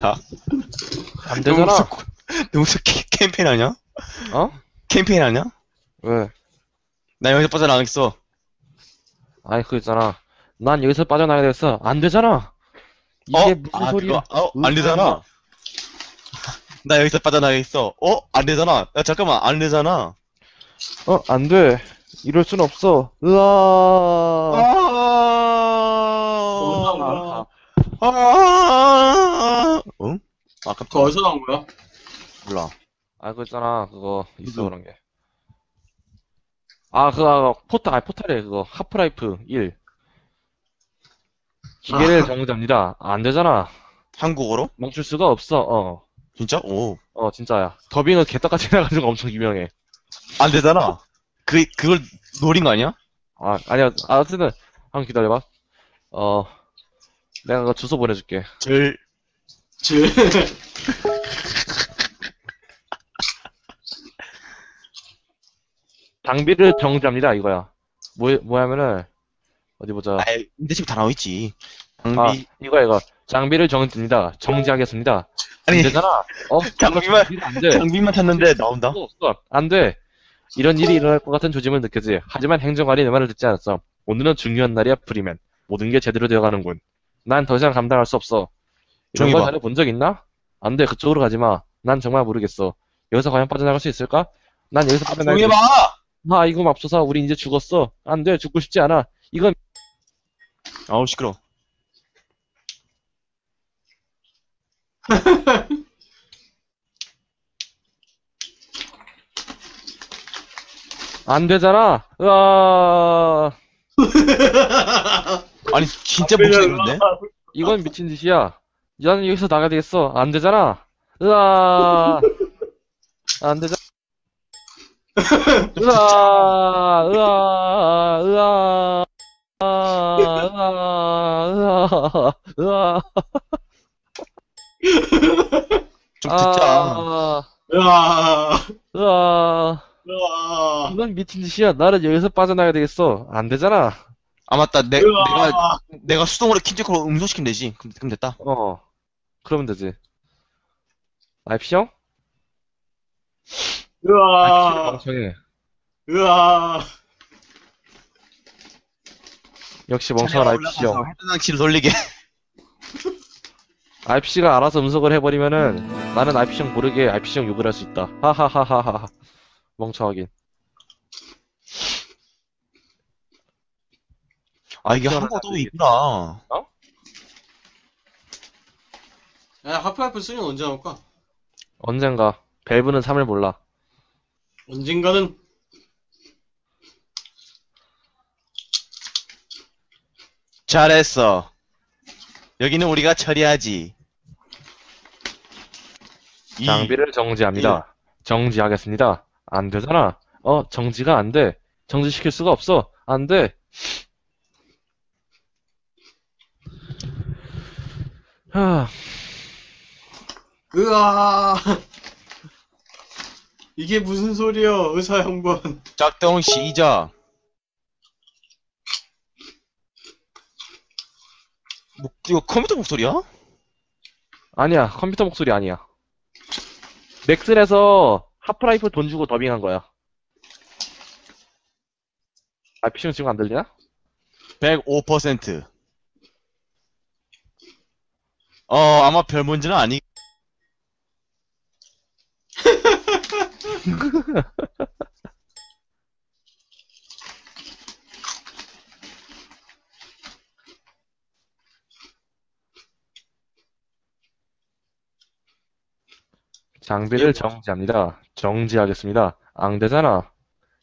안 너무 되잖아. 무슨, 너무 무슨 캠- 캠페인 하냐? 어? 캠페인 하냐? 왜? 나 여기서 빠져나가겠어. 아이, 그 있잖아. 난 여기서 빠져나가야 되겠어. 안 되잖아. 이게 어? 무슨 아, 소리야? 그거, 어, 안 되잖아. 나 여기서 빠져나가겠어. 어? 안 되잖아. 야, 잠깐만, 안 되잖아. 어, 안 돼. 이럴 순 없어. 으아. 아, 아, 응? 아까 그거 어디서 나온 거야? 몰라. 아, 그거 있잖아. 그거 있어 그런 게. 아, 그거 포탈, 아니 포탈에 그거 하프라이프 1. 기계를 정지합니다. 안 되잖아. 한국어로? 멈출 수가 없어. 어. 진짜? 오. 어, 진짜야. 더빙은 개떡같이 해가지고 엄청 유명해. 안 되잖아. 그, 그걸 노린 거 아니야? 아, 아니야. 아, 어쨌든, 한번 기다려 봐. 어, 내가 그 주소 보내줄게. 절, 제 장비를 정지합니다. 이거야. 뭐, 뭐냐면은, 어디 보자. 아, 인대집 다 나와 있지. 아, 장비. 이거야, 이거. 장비를 정지합니다. 정지하겠습니다. 아니, 안 되잖아. 어? 장비만, 안 돼. 장비만 탔는데 나온다? 없어, 없어. 안 돼. 이런 일이 일어날 것 같은 조짐을 느껴지. 하지만 행정관이 내 말을 듣지 않았어. 오늘은 중요한 날이야, 프리맨. 모든 게 제대로 되어가는군. 난 더 이상 감당할 수 없어. 이런 거 봐. 전에 본적 있나? 안 돼, 그쪽으로 가지 마. 난 정말 모르겠어. 여기서 과연 빠져나갈 수 있을까? 난 여기서 빠져나갈 조용히 수 봐! 아, 이거 맙소사. 우린 이제 죽었어. 안 돼, 죽고 싶지 않아. 이건 아우, 시끄러. 안 되잖아. 으아, 아니, 진짜 목소리 있는데? 이건 미친 짓이야. 나는 여기서 나가야 되겠어. 안 되잖아. 으아, 안 되잖아. 으아, 으아, 으아, 으아, 으아, 으아. 좀 듣자. 아, 으아, 으아. 으아, 이건 미친 짓이야. 나는 여기서 빠져나가야 되겠어. 안 되잖아. 아, 맞다. 내, 내가, 으아, 내가 수동으로 킨제코로 음소시키면 되지. 그럼, 그럼 됐다. 어. 그러면 되지. IP형? 으아, 멍청해. 으아. 역시 멍청한 IP형. 해당치를 돌리게. IPC가 알아서 음성을 해버리면은 나는 IP형 모르게 IP형 욕을 할 수 있다. 하하하하하. 멍청하긴. 아, 이게 시원하다, 한국어도 이게. 있구나. 야, 하프라이프 쓰면 언제 나올까? 언젠가. 밸브는 3을 몰라. 언젠가는 잘했어. 여기는 우리가 처리하지. 이- 장비를 정지합니다. 정지하겠습니다. 안 되잖아. 어, 정지가 안 돼. 정지시킬 수가 없어. 안 돼. 하, 으아. 이게 무슨 소리여, 의사 형번. 작동 시작. 뭐, 이거 컴퓨터 목소리야? 아니야. 컴퓨터 목소리 아니야. 넥슨에서 하프라이프 돈 주고 더빙한 거야. 아, 피싱 지금 안 들리나? 105%. 어, 아마 별 문제는 아니. 장비를 정지합니다. 정지하겠습니다. 안 되잖아.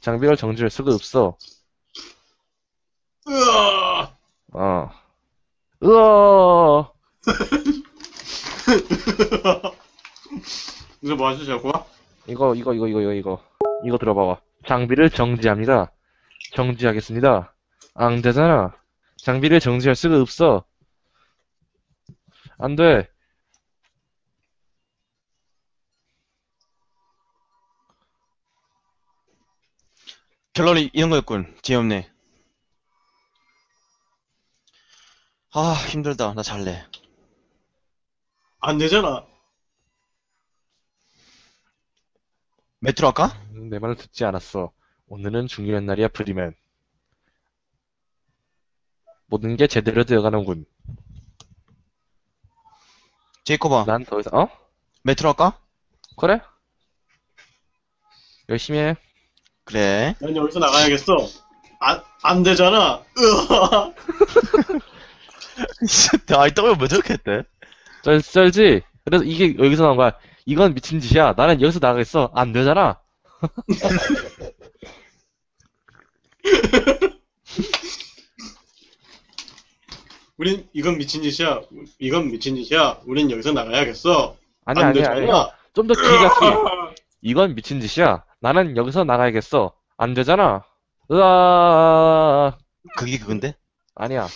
장비를 정지할 수가 없어. 으아. 어. 으어. 이거 뭐 하시자고? 이거, 이거, 이거, 이거, 이거, 이거. 이거 들어봐봐. 장비를 정지합니다. 정지하겠습니다. 안 되잖아. 장비를 정지할 수가 없어. 안 돼. 결론이 이런 거였군. 재미없네. 아, 힘들다. 나 잘래. 안 되잖아. 메트로 할까? 내 말을 듣지 않았어. 오늘은 중요한 날이야, 프리맨. 모든 게 제대로 되어가는군. 제이코바, 난 더 이상, 어? 메트로 할까? 그래? 열심히 해. 그래. 난 여기서 나가야겠어. 안, 안 되잖아. 으아. 아이, 떡을 왜 저렇게 했대? 쩔, 쩔지? 그래서 이게 여기서 나온 거야. 이건 미친 짓이야. 나는 여기서 나가겠어. 안 되잖아. 우린 이건 미친 짓이야. 이건 미친 짓이야. 우린 여기서 나가야겠어. 아니, 안 아니, 되잖아. 아니. 좀더 길게 이건 미친 짓이야. 나는 여기서 나가야겠어. 안 되잖아. 으아. 그게 그건데? 아니야.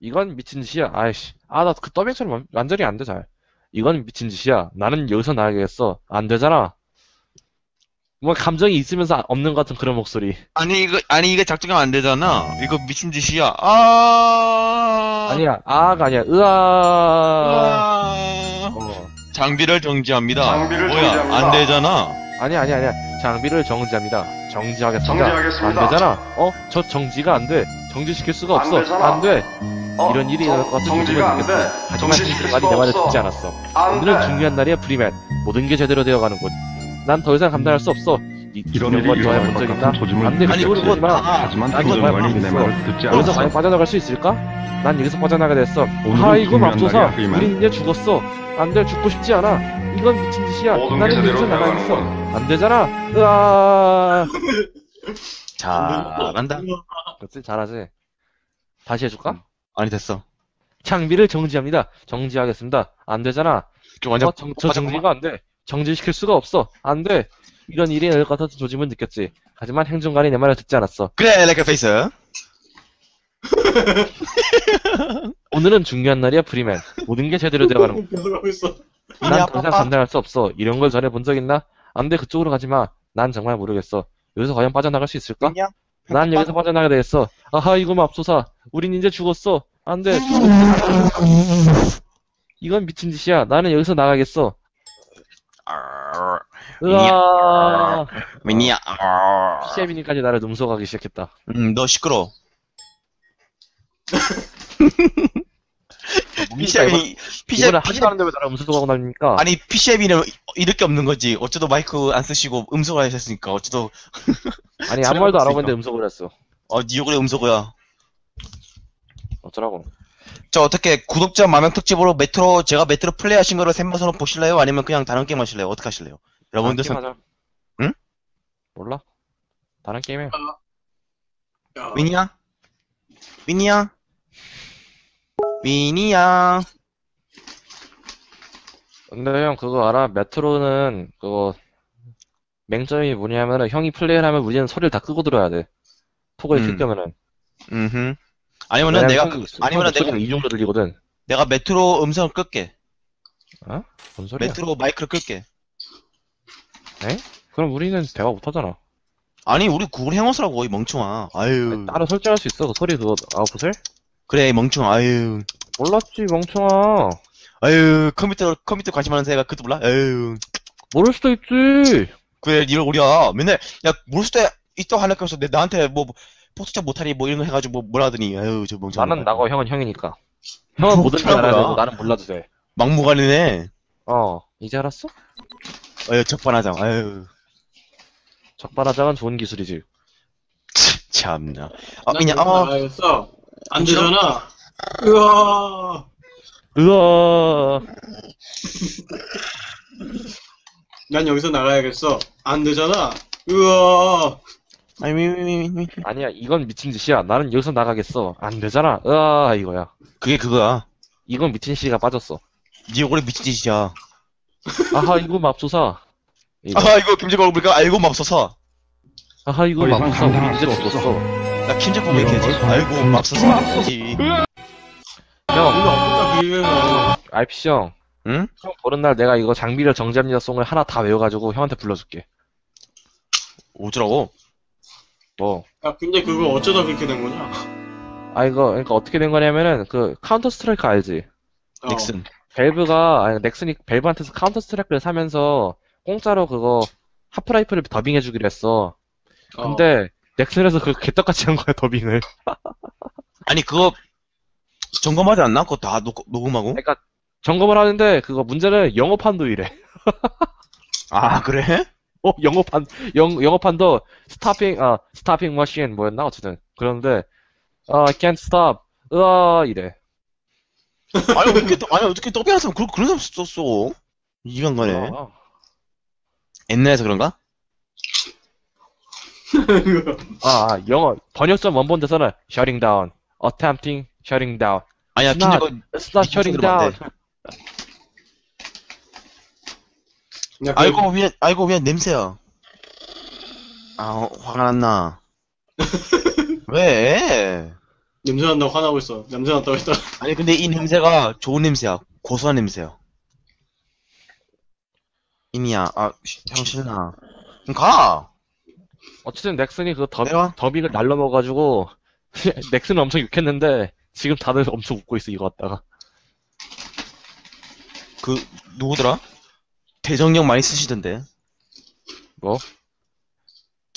이건 미친 짓이야. 아이씨. 아, 나 그 더빙처럼 완- 완전히 안 돼, 잘. 이건 미친 짓이야. 나는 여기서 나가야겠어. 안 되잖아. 뭐, 감정이 있으면서 없는 것 같은 그런 목소리. 아니, 이거, 아니, 이게 작동하면 안 되잖아. 이거 미친 짓이야. 아. 아니야. 아가 아니야. 으아. 아. 어. 장비를 정지합니다. 장비를 뭐야, 정지합니다. 안 되잖아. 아니야, 아니야, 아니야. 장비를 정지합니다. 정지하겠습니다. 정지하겠습니다. 안 되잖아. 어? 저 정지가 안 돼. 정지시킬 수가 안 없어. 되잖아. 안 돼. 어, 이런 일이 느낌을 돼. 느꼈어. 하지만 정지시킬 행정관이 수가 내 말을 없어. 듣지 않았어. 안 오늘은 돼. 중요한 날이야, 프리맨. 모든 게 제대로 되어가는군. 난더 이상 감당할 수 없어. 이 이런 일이 일어날 본것적 같은? 조짐을 안 돼, 아니, 그쪽으로 그리고 보지 마. 다- 하지만 행정관이 내. 말을 듣지 여기서 않았어. 과연 빠져나갈 수 있을까? 난 여기서 빠져나가게 됐어. 아이고, 맙소사. 우린 이제 죽었어. 안 돼, 죽고 싶지 않아. 이건 미친 짓이야. 나는 여기서 나가겠어. 안 되잖아. 으아. 잘한다. 그렇지, 잘하지. 다시 해줄까? 아니, 됐어. 장비를 정지합니다. 정지하겠습니다. 안 되잖아. 좀 완전, 어, 정, 저 정지가 안 돼. 정지시킬 수가 없어. 안 돼. 이런 일이 일어날 것 같은 조짐을 느꼈지. 하지만 행정관이 내 말을 듣지 않았어. 그래, 레크 페이스. 오늘은 중요한 날이야, 프리맨. 모든 게 제대로 되어가는 계속하고 있어. 난더 이상 감당할 수 없어. 이런 걸 전에 본적 있나? 안 돼, 그쪽으로 가지 마. 난 정말 모르겠어. 여기서 과연 빠져나갈 수 있을까? 난 여기서 빠져나가게 되겠어. 아하, 이거 맙소사. 우린 이제 죽었어. 안 돼. 이건 미친 짓이야. 나는 여기서 나가겠어. 아, 으아. 미니야. 시애비니까지 나를 num소가기 시작했다. 음, 너 시끄러. 이거는 하지 않는데 왜 나를 음소거하고 다닙니까? 아니, 피시앱이는 잃을 게 없는 거지. 어쩌도 마이크 안 쓰시고 음소거 하셨으니까. 어쩌도, 아니, 아무 말도 안 하고 있는데 음소거를 했어. 어, 니 얼굴에 음소거야. 어쩌라고. 저 어떻게 구독자 만명 특집으로 메트로 제가 메트로 플레이 하신 거를 샘마선으로 보실래요? 아니면 그냥 다른 게임 하실래요? 어떻게 하실래요? 여러분들 선... 하자. 응? 몰라. 다른 게임 해. 야, 위니야? 위니야? 위니야? 근데 형 그거 알아? 메트로는 그거 맹점이 뭐냐면은 형이 플레이를 하면 우리는 소리를 다 끄고 들어야 돼. 톡을 음. 킬 거면은. 음흠. 아니면은 내가 그- 아니면은 내가 이 정도 들리거든. 내가 메트로 음성을 끌게. 뭔 소리야? 메트로 마이크를 끌게. 그럼 우리는 대화 못 하잖아. 아니 우리 구글 행어스라고 이 멍청아. 아유. 따로 설정할 수 있어. 그 소리 그거 아웃풋을? 그래 이 멍청아. 아유. 몰랐지 멍청아. 아유 컴퓨터 컴퓨터 관심 많은 새가 그것도 몰라? 아유. 모를 수도 있지. 그래 니를 우리야 맨날 야 수도 있다고 하니까 내 나한테 뭐 포토샵 못하니 뭐 이런 거 해가지고 뭐 뭐라 하더니 아유 저 멍청아. 나는 나고 형은 형이니까. 형은 뭐든 지 알아야 되고 나는 몰라도 돼. 막무가내네. 어 이제 알았어? 아유 적반하장. 아유. 적반하장은 좋은 기술이지. 참나. 아난 그냥 아 나가야겠어. 안 되잖아. 으아. 으아. 난 여기서 나가야겠어. 안 되잖아. 으아. 아니 미미미미 아니야 이건 미친 짓이야. 나는 여기서 나가겠어. 안 되잖아. 으아 이거야. 그게 그거야. 이건 미친 씨가 빠졌어. 니 얼굴에 미친 짓이야. 아하 이거 맙소사. 이거. 아 이거 김재걸 보니까 알고 맙소사. 아하 이거 맙소사. 우리 이제. 죽었어. 나 김재걸 이런 얘기하지. 걸 알고 참- 맙소사. 지형나 그게 RPC 형. 응? 형 보는 날 내가 이거 장비를 정지합니다 송을 하나 다 외워가지고 형한테 불러줄게. 어쩌라고? 뭐. 야, 근데 그거 어쩌다 그렇게 된 거냐? 아 이거 그러니까 어떻게 된 거냐면은 그 카운터 스트라이크 알지? 어. 닉슨. 밸브가, 아니, 넥슨이 밸브한테서 카운터 스트라이크를 사면서 공짜로 그거 하프라이프를 더빙해주기로 했어. 근데 넥슨에서 그 개떡같이 한 거야, 더빙을. 아니 그거 점검하지 않나? 그거 다 녹, 녹음하고? 그러니까 점검을 하는데 그거 문제는 영어판도 이래. 아 그래? 어, 영어판, 영, 영어판도 스타핑, 아, 스타핑 머신 뭐였나? 어쨌든. 그런데, 아, I can't stop. 으아, 이래. 아니 어떻게 또- 아니 어떻게 더빙하는 사람 그런 그런 사람 썼어? 이간간에 아, 옛날에서 그런가? 아, 영어, 번역점 원본 데서는 shutting down, attempting shutting down. 아니야 김재건 It's not shutting down. 그냥 그- 아이고 그냥 아이고 그냥 냄새야. 아 어, 화가 났나? 왜? 냄새 난다고 화나고 있어. 냄새 난다고 했다. 아니 근데 이 냄새가 좋은 냄새야. 고소한 냄새야. 이미야, 아, 싫나? 그럼 가! 어쨌든 넥슨이 그 더, 내가? 더빙을 날려 먹어가지고, 넥슨은 엄청 욕했는데, 지금 다들 엄청 웃고 있어, 이거 갖다가. 그, 누구더라? 대정령 많이 쓰시던데. 뭐?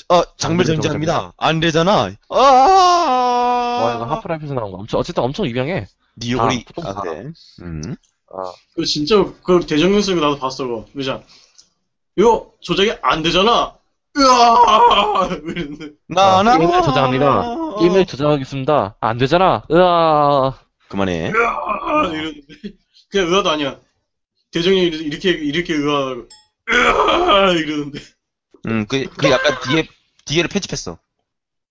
어, 장멸 정지합니다. 안 되잖아. 아! 와, 이거 하프라이프에서 나온 거. 엄청, 어쨌든 엄청 유명해. 니 얼굴이, 아, 보통 아, 다 그래. 음. 아, 그 진짜 그 대정령 쓰고 나도 봤어 그거. 그죠? 이거 조작이 안 되잖아. 으아! 이랬는데. 나, 나, 게임을 저장합니다. 게임을 저장하겠습니다. 안 되잖아. 으아. 그만해. 으아! 이랬는데. 그냥 의아도 아니야. 대정령이 이렇게 이렇게 의아하고 으아! 이러는데. 음, 그, 그 약간 뒤에, 뒤에를 편집했어.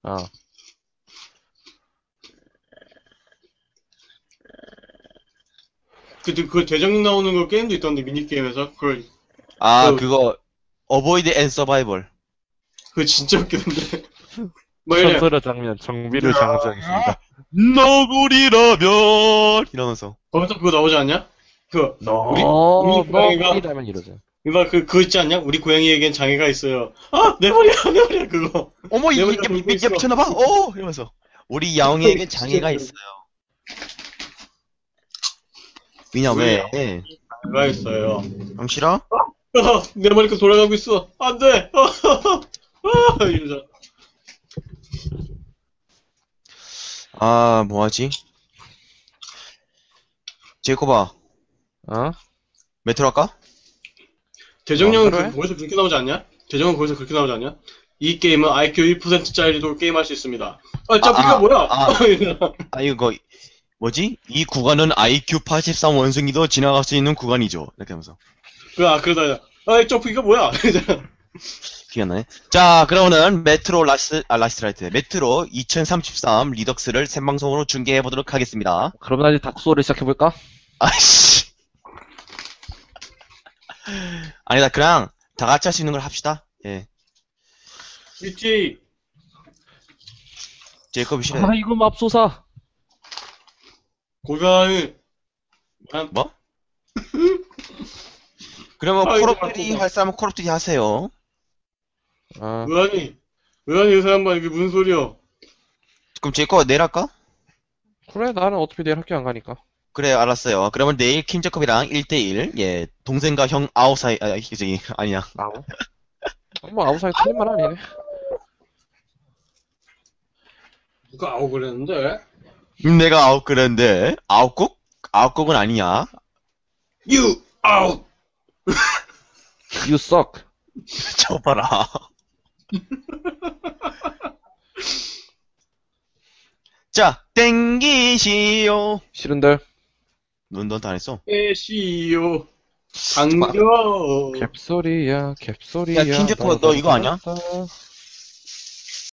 아. 그, 그 대정령 나오는 거 게임도 있던데 미니 게임에서 그걸 아, 그- 그거, Avoid and Survival. 그거 진짜 웃기던데. 뭐 이래. 천설의 장면, 정비를 장전했습니다. 너구리라면! 이러면서. 거기서 그거 나오지 않냐? 그 우리 어, 우리 고양이가- 뭐, 이러죠. 이봐 그 그거 있지 않냐? 우리 고양이에겐 장애가 있어요. 아 내 머리야 내 머리야 그거. 어머, 내 이게, 머리가 이게, 울고 이게 있어. 미쳤나봐? 어! 이러면서. 우리 야옹이에겐 장애가 있어요. 미냐, 왜? 장애가 있어요. 형 싫어? 아, 내 머리가 돌아가고 있어. 안 돼. 아, 이러자. 아, 뭐하지? 제이코바, 어? 메트로 할까? 대정령은 어, 그래? 그- 거기서 그렇게 나오지 않냐? 대정은 거기서 그렇게 나오지 않냐? 이 게임은 IQ 1%짜리도 게임할 수 있습니다. 아, 저 아, 비가 아, 뭐야? 아. 아, 이거, 뭐지? 이 구간은 IQ 83 원숭이도 지나갈 수 있는 구간이죠. 이렇게 하면서. 그, 아, 그러다, 아, 저 비가 뭐야? 기가 나네. 자, 그러면은 메트로 라스, 아, 라스트라이트. 메트로 2033 리덕스를 생방송으로 중계해 보도록 하겠습니다. 그러면 이제 다크소울을 시작해볼까? 아이씨. 아니다, 그냥 다 같이 할 수 있는 걸 합시다. 예. BT, 제이콥이 싫어해. 아, 이거 맙소사. 고가은, 한, 뭐? 그러면 아, 이거 바꾸자. 할 사람은 콜옵듀티 하세요. 아, 의안이, 의안이 이 사람만 이게 무슨 소리야? 그럼 제이콥 내일 할까? 그래, 나는 어차피 내일 학교 안 가니까. 그래, 알았어요. 그러면 내일 킴제컵이랑 1대1, 예, 동생과 형 아웃 사이, 아, 저기, 아니야. 아우. 뭐, 아우 사이 틀린 말 아니네. 누가 아우 그랬는데? 내가 아웃 그랬는데, 아웃곡? 아웃곡은 아니야. You out! You suck. 저 봐라. 자, 땡기시오. 싫은데? 넌, 넌 다 안 했어? 에시오. 강조. 캡소리야, 캡소리야. 야, 킨제코 너 이거 아냐? 따라따라.